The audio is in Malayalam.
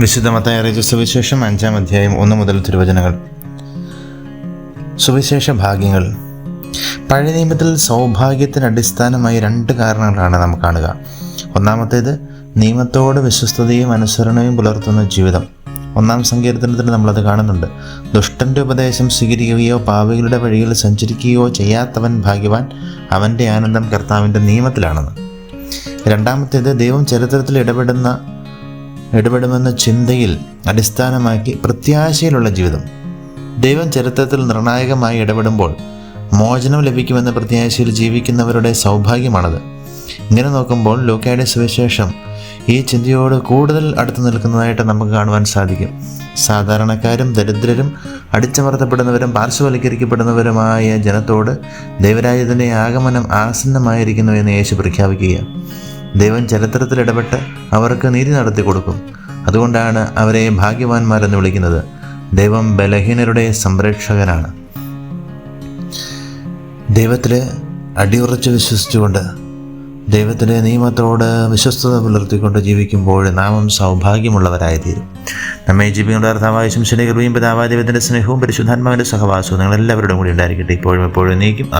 വിശുദ്ധ മത്തായി അറിയിച്ച സുവിശേഷം അഞ്ചാം അധ്യായം ഒന്ന് മുതൽ തിരുവചനങ്ങൾ. സുവിശേഷ ഭാഗ്യങ്ങൾ. പഴയ നിയമത്തിൽ സൗഭാഗ്യത്തിന് അടിസ്ഥാനമായി രണ്ട് കാരണങ്ങളാണ് നാം കാണുക. ഒന്നാമത്തേത് നിയമത്തോട് വിശ്വസ്തതയും അനുസരണയും പുലർത്തുന്ന ജീവിതം. ഒന്നാം സങ്കീർത്തനത്തിൽ നമ്മളത് കാണുന്നുണ്ട്. ദുഷ്ടന്റെ ഉപദേശം സ്വീകരിക്കുകയോ പാവികളുടെ വഴിയിൽ സഞ്ചരിക്കുകയോ ചെയ്യാത്തവൻ ഭാഗ്യവാൻ അവന്റെ ആനന്ദം കർത്താവിന്റെ നിയമത്തിലാണെന്ന്. രണ്ടാമത്തേത് ദൈവം ചരിത്രത്തിൽ ഇടപെടുന്ന ഇടപെടുമെന്ന ചിന്തയിൽ അടിസ്ഥാനമാക്കി പ്രത്യാശയിലുള്ള ജീവിതം. ദൈവം ചരിത്രത്തിൽ നിർണായകമായി ഇടപെടുമ്പോൾ മോചനം ലഭിക്കുമെന്ന പ്രത്യാശയിൽ ജീവിക്കുന്നവരുടെ സൗഭാഗ്യമാണത്. ഇങ്ങനെ നോക്കുമ്പോൾ ലൂക്കായുടെ സുവിശേഷം ഈ ചിന്തയോട് കൂടുതൽ അടുത്ത് നിൽക്കുന്നതായിട്ട് നമുക്ക് കാണുവാൻ സാധിക്കും. സാധാരണക്കാരും ദരിദ്രരും അടിച്ചമർത്തപ്പെടുന്നവരും പാർശ്വവൽക്കരിക്കപ്പെടുന്നവരുമായ ജനത്തോട് ദൈവരാജ്യത്തിന്റെ ആഗമനം ആസന്നമായിരിക്കുന്നു എന്ന് യേശു പ്രഖ്യാപിക്കുക ദൈവം ചരിത്രത്തിൽ ഇടപെട്ട് അവർക്ക് നീതി നടത്തി കൊടുക്കും. അതുകൊണ്ടാണ് അവരെ ഭാഗ്യവാന്മാരെന്ന് വിളിക്കുന്നത്. ദൈവം ബലഹീനരുടെ സംരക്ഷകനാണ്. ദൈവത്തിൽ അടിയുറച്ച് വിശ്വസിച്ചുകൊണ്ട് ദൈവത്തിന്റെ നിയമത്തോട് വിശ്വസ്തത പുലർത്തിക്കൊണ്ട് ജീവിക്കുമ്പോൾ നാമം സൗഭാഗ്യമുള്ളവരായിത്തീരും. നമ്മെ ജീവിക്കുന്ന കർത്താവായ ശനി കൃപയും പിതാവായ ദൈവത്തിന്റെ സ്നേഹവും പരിശുദ്ധാത്മാവിന്റെ സഹവാസവും നിങ്ങളെല്ലാവരുടെയും കൂടി ഉണ്ടായിരിക്കട്ടെ. ഇപ്പോഴും എപ്പോഴും നീക്കും.